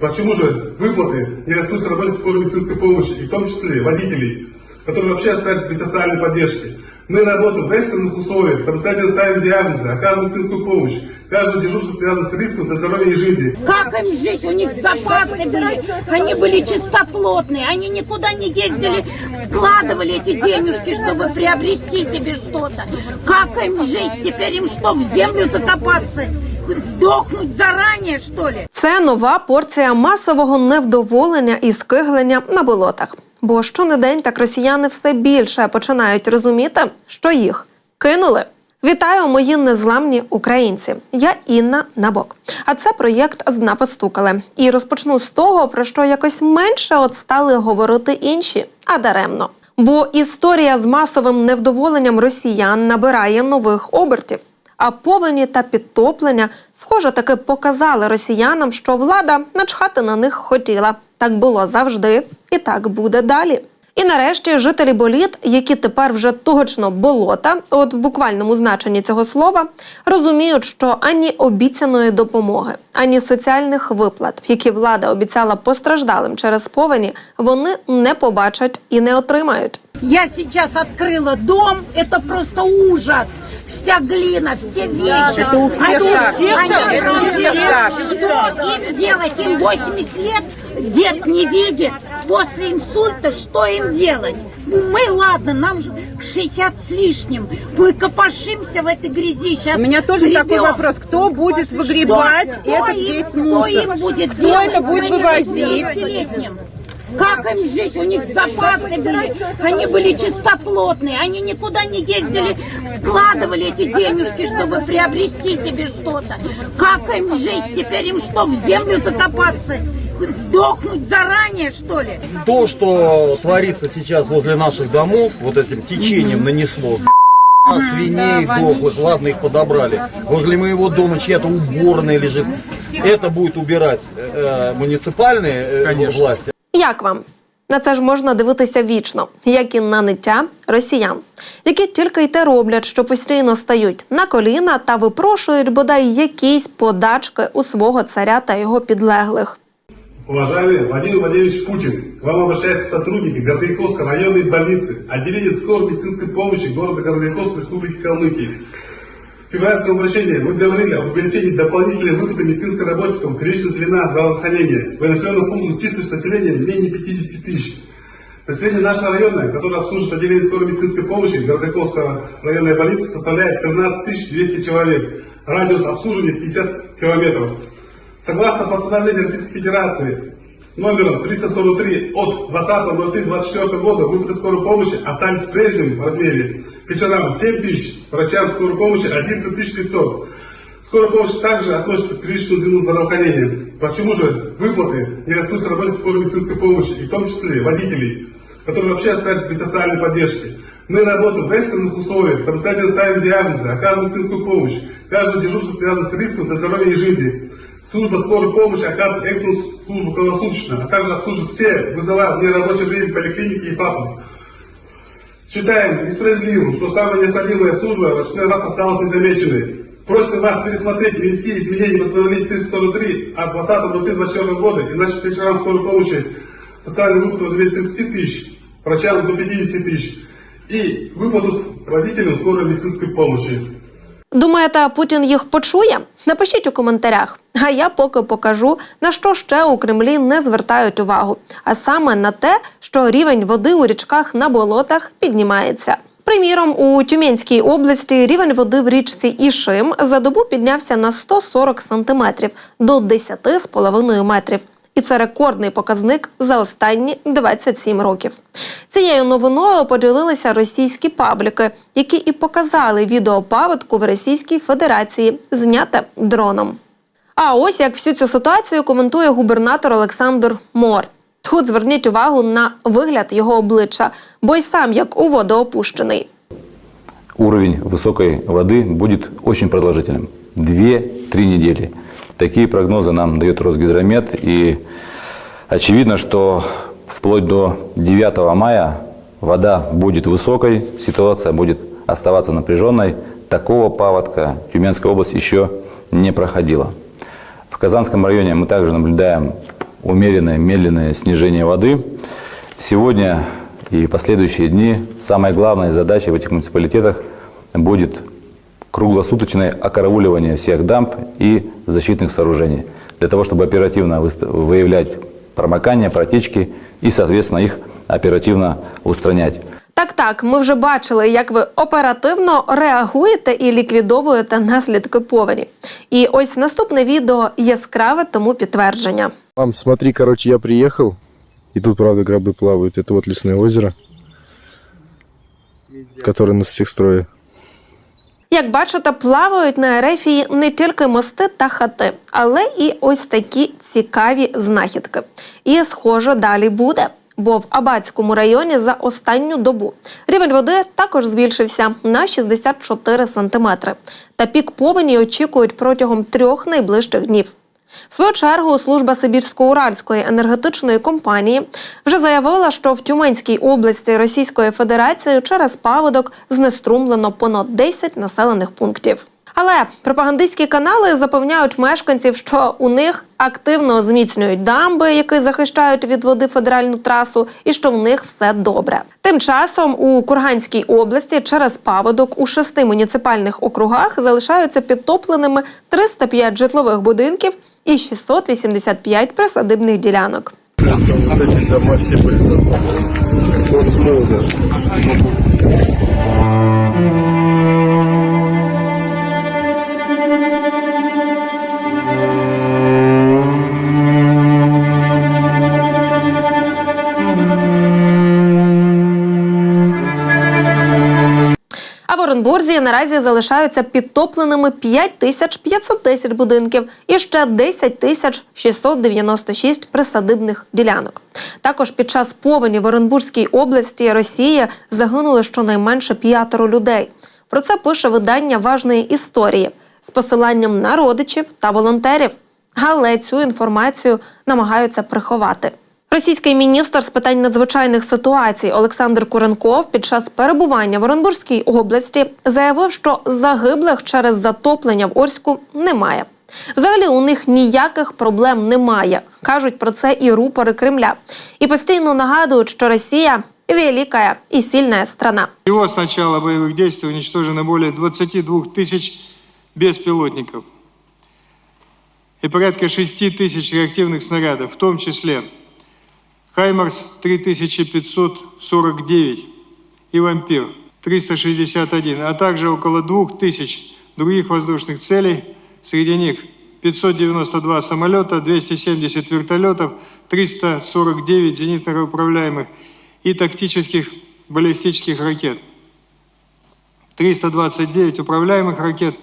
Почему же выплаты не растут работникам скорой медицинской помощи, и в том числе водителей, которые вообще остались без социальной поддержки? Мы работаем в экстренных условиях, самостоятельно ставим диагнозы, оказываем медицинскую помощь. Каждое дежурство связано с риском для здоровья и жизни. Как им жить? У них запасы были. Они были чистоплотные. Они никуда не ездили, складывали эти денежки, чтобы приобрести себе что-то. Как им жить? Теперь им что, в землю закопаться? Сдохнуть заранее, что ли? Це нова порція масового невдоволення і скиглення на болотах. Бо щонедень так росіяни все більше починають розуміти, що їх кинули. Вітаю, мої незламні українці. Я Інна Набок. А це проєкт «Зна постукали. І розпочну з того, про що якось менше от стали говорити інші, а даремно. Бо історія з масовим невдоволенням росіян набирає нових обертів. А повені та підтоплення, схоже, таки показали росіянам, що влада начхати на них хотіла. Так було завжди, і так буде далі. І нарешті жителі боліт, які тепер вже точно болота, от в буквальному значенні цього слова, розуміють, що ані обіцяної допомоги, ані соціальних виплат, які влада обіцяла постраждалим через повені, вони не побачать і не отримають. Я сейчас открыла дом. Это просто ужас. Вся глина, все вещи. это у всех Они- так. они- Это у всех так. Что им делать? Им 80 лет, дед не видит. После инсульта что им делать? Мы, ладно, нам же 60 с лишним. Мы копошимся в этой грязи. Сейчас У меня тоже такой гребем. вопрос. Кто будет выгребать Что? этот Кто им- весь Кто мусор? им будет Кто это будет вывозить? 80-летним? Как им жить? У них запасы были. Они были чистоплотные. Они никуда не ездили, складывали эти денежки, чтобы приобрести себе что-то. Как им жить? Теперь им что, в землю закопаться? Сдохнуть заранее, что ли? То, что творится сейчас возле наших домов, вот этим течением нанесло. А свиней дохлых, ладно, их подобрали. Возле моего дома чья-то уборная лежит. Это будет убирать э, муниципальные э, власти. Як вам? На це ж можна дивитися вічно, як і на ниття росіян, які тільки й те роблять, що постійно стають на коліна та випрошують бодай якісь подачки у свого царя та його підлеглих. Уважаемый Владимир Владимирович Путин, к вам обращаются сотрудники Гордейковской районной больницы, отделения скорой медицинской помощи города Гордейковской Республики Калмыкия. Февральском обращении вы говорили об увеличении дополнительной выплаты медицинским работникам первичного звена здравоохранения в населенных пунктах численность населения менее 50 тысяч. Население нашего района, которое обслуживает отделение скорой медицинской помощи Городоковского районной больницы, составляет 13 200 человек. Радиус обслуживания 50 километров. Согласно постановлению Российской Федерации номером 343 от 20.03.24 года выплаты скорой помощи остались в прежнем размере. Вечерам 7 тысяч, врачам скорой помощи 11 тысяч 500. Скорая помощь также относится к первичному звену здравоохранения. Почему же выплаты не растут работникам скорой медицинской помощи, и в том числе водителей, которые вообще остались без социальной поддержки? Мы работаем в экстренных условиях, самостоятельно ставим диагнозы, оказываем медицинскую помощь. Каждое дежурство связано с риском для здоровья и жизни. Служба скорой помощи оказывает экстренную службу круглосуточно, а также обслуживает все вызова в нерабочее время поликлиники и ФАПов. Считаем несправедливым, что самая необходимая служба в очередной раз осталась незамеченной. Просим вас пересмотреть минские изменения постановления 343 от 20.03.24 года и начать вечерам скорой помощи социальный выплату в размере 30 тысяч, врачам до 50 тысяч и выплату с водителям скорой медицинской помощи. Думаєте, Путін їх почує? Напишіть у коментарях. А я поки покажу, на що ще у Кремлі не звертають увагу, а саме на те, що рівень води у річках на болотах піднімається. Приміром, у Тюменській області рівень води в річці Ішим за добу піднявся на 140 сантиметрів до 10,5 метрів І це рекордний показник за останні 27 років. Цією новиною поділилися російські пабліки, які і показали відео паводку в Російській Федерації, зняте дроном. А ось як всю цю ситуацію коментує губернатор Олександр Мор. Тут зверніть увагу на вигляд його обличчя, бо й сам як у воду опущений. уровень высокой воды будет очень продолжительным. Две-три недели. Такие прогнозы нам дает Росгидромет. И очевидно, что вплоть до 9 мая вода будет высокой, ситуация будет оставаться напряженной. Такого паводка Тюменская область еще не проходила. В Казанском районе мы также наблюдаем умеренное, медленное снижение воды. Сегодня и последующие дни самой главной задачей в этих муниципалитетах будет круглосуточное окарауливание всех дамб и защитных сооружений для того, чтобы оперативно выст- выявлять промокания, протечки и, соответственно, их оперативно устранять. Так, так, ми вже бачили, як ви оперативно реагуєте і ліквідовуєте наслідки повені. І ось наступне відео яскраве тому підтвердження. Мам, смотри, короче, я приехал, и тут, правда, гробы плавают. Это вот лесное озеро, которое на строит. Як бачите, плавають на Ерефії не тільки мости та хати, але і ось такі цікаві знахідки. І схоже, далі буде. Бо в Абацькому районі за останню добу рівень води також збільшився на 64 сантиметри. Та пік повені очікують протягом трьох найближчих днів. В свою чергу служба Сибірсько-Уральської енергетичної компанії вже заявила, що в Тюменській області Російської Федерації через паводок знеструмлено понад 10 населених пунктів. Але пропагандистські канали запевняють мешканців, що у них активно зміцнюють дамби, які захищають від води федеральну трасу, і що в них все добре. Тим часом у Курганській області через паводок у шести муніципальних округах залишаються підтопленими 305 житлових будинків і 685 присадибних ділянок. Вот А в Оренбурзі наразі залишаються підтопленими 5510 будинків і ще 10 тисяч 696 присадибних ділянок. Також під час повені в Оренбурзькій області Росії загинули щонайменше п'ятеро людей. Про це пише видання важної історії з посиланням на родичів та волонтерів. Але цю інформацію намагаються приховати. Російський міністр з питань надзвичайних ситуацій Олександр Куренков під час перебування в Оренбурзькій області заявив, що загиблих через затоплення в Орську немає. Взагалі у них ніяких проблем немає. кажуть про це і рупори Кремля. І постійно нагадують, що Росія велика і сильна страна. Всего с начала боевых действий уничтожено более 22 тысяч беспилотников и порядка 6 тысяч реактивных снарядов, в том числе «Хаймарс» 3549 и «Вампир» 361, а также около 2000 других воздушных целей, среди них 592 самолета, 270 вертолетов, 349 зенитно-управляемых и тактических баллистических ракет, 329 управляемых ракет,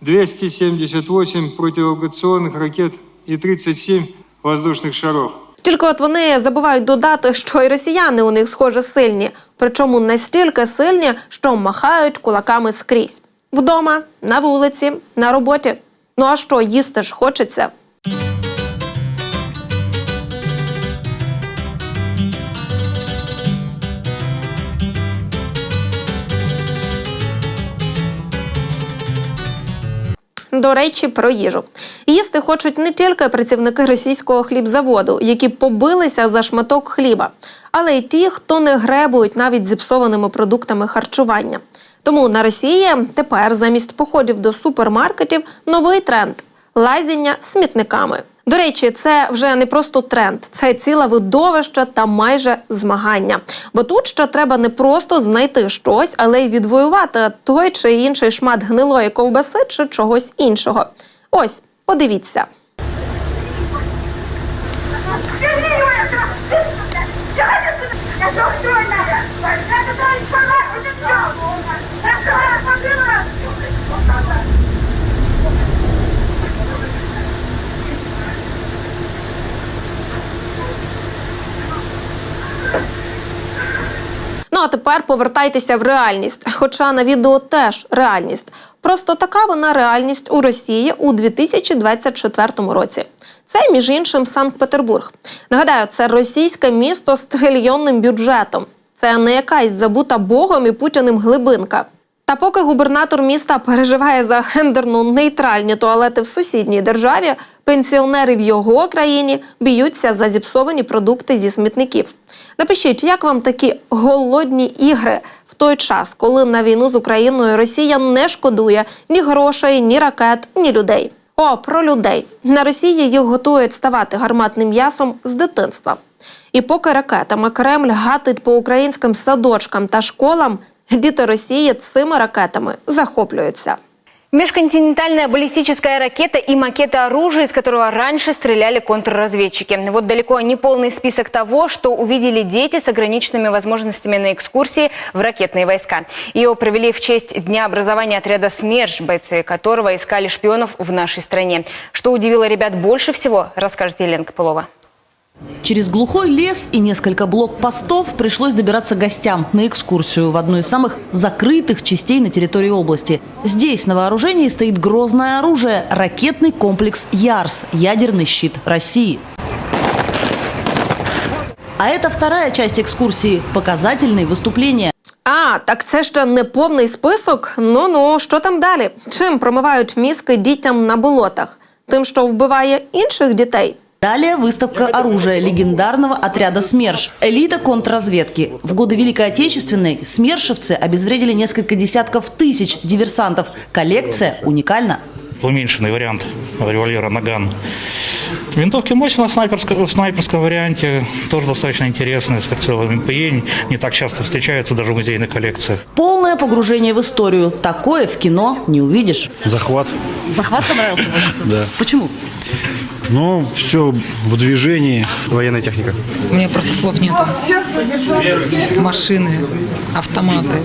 278 противоавиационных ракет и 37 воздушных шаров. Тільки от вони забувають додати, що і росіяни у них схоже сильні, причому настільки сильні, що махають кулаками скрізь вдома, на вулиці, на роботі. Ну а що їсти ж хочеться? До речі, про їжу. Їсти хочуть не тільки працівники російського хлібзаводу, які побилися за шматок хліба, але й ті, хто не гребують навіть зіпсованими продуктами харчування. Тому на Росії тепер замість походів до супермаркетів новий тренд лазіння смітниками. До речі, це вже не просто тренд, це ціле видовище та майже змагання. Бо тут ще треба не просто знайти щось, але й відвоювати той чи інший шмат гнилої ковбаси чи чогось іншого. Ось, подивіться. Тепер повертайтеся в реальність. Хоча на відео теж реальність. Просто така вона реальність у Росії у 2024 році. Це між іншим Санкт-Петербург. Нагадаю, це російське місто з трильйонним бюджетом. Це не якась забута Богом і Путіним глибинка. Та поки губернатор міста переживає за гендерно нейтральні туалети в сусідній державі, пенсіонери в його країні б'ються за зіпсовані продукти зі смітників. Напишіть, як вам такі голодні ігри в той час, коли на війну з Україною Росія не шкодує ні грошей, ні ракет, ні людей. О, про людей на Росії їх готують ставати гарматним м'ясом з дитинства. І поки ракетами Кремль гатить по українським садочкам та школам, діти Росії цими ракетами захоплюються. Межконтинентальная баллистическая ракета и макеты оружия, из которого раньше стреляли контрразведчики. Вот далеко не полный список того, что увидели дети с ограниченными возможностями на экскурсии в ракетные войска. Ее провели в честь Дня образования отряда СМЕРШ, бойцы которого искали шпионов в нашей стране. Что удивило ребят больше всего, расскажет Елена Копылова. Через глухой лес и несколько блокпостов пришлось добираться гостям на экскурсию в одну из самых закрытых частей на территории области. Здесь на вооружении стоит грозное оружие – ракетный комплекс «Ярс» – ядерный щит России. А это вторая часть экскурсии – показательные выступления. А, так це ще не повний список. Ну ну, що там далі? Чим промивають мізки дітям на болотах? Тим, що вбиває інших дітей? Далее выставка оружия легендарного отряда СМЕРШ. Элита контрразведки. В годы Великой Отечественной смершевцы обезвредили несколько десятков тысяч диверсантов. Коллекция уникальна. Уменьшенный вариант револьвера «Наган». Винтовки Мосина в снайперском, в снайперском варианте тоже достаточно интересные, с прицелами МПЕ, не так часто встречаются даже в музейных коллекциях. Полное погружение в историю. Такое в кино не увидишь. Захват. Захват понравился больше всего? Да. Почему? Ну, все в движении. Военная техника. У меня просто слов нету. Машины, автоматы,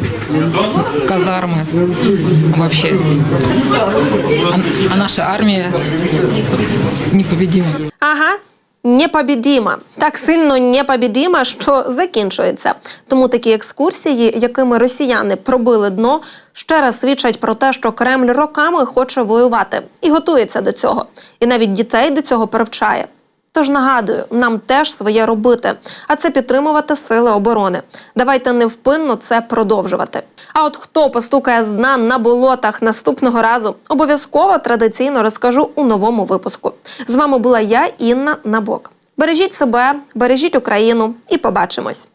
казармы. Вообще. А, наша армия непобедима. Ага. Непобідіма. Так сильно непобідіма, що закінчується. Тому такі екскурсії, якими росіяни пробили дно, ще раз свідчать про те, що Кремль роками хоче воювати і готується до цього. І навіть дітей до цього привчає. Тож нагадую, нам теж своє робити, а це підтримувати сили оборони. Давайте невпинно це продовжувати. А от хто постукає з на болотах наступного разу, обов'язково традиційно розкажу у новому випуску. З вами була я, Інна Набок. Бережіть себе, бережіть Україну і побачимось.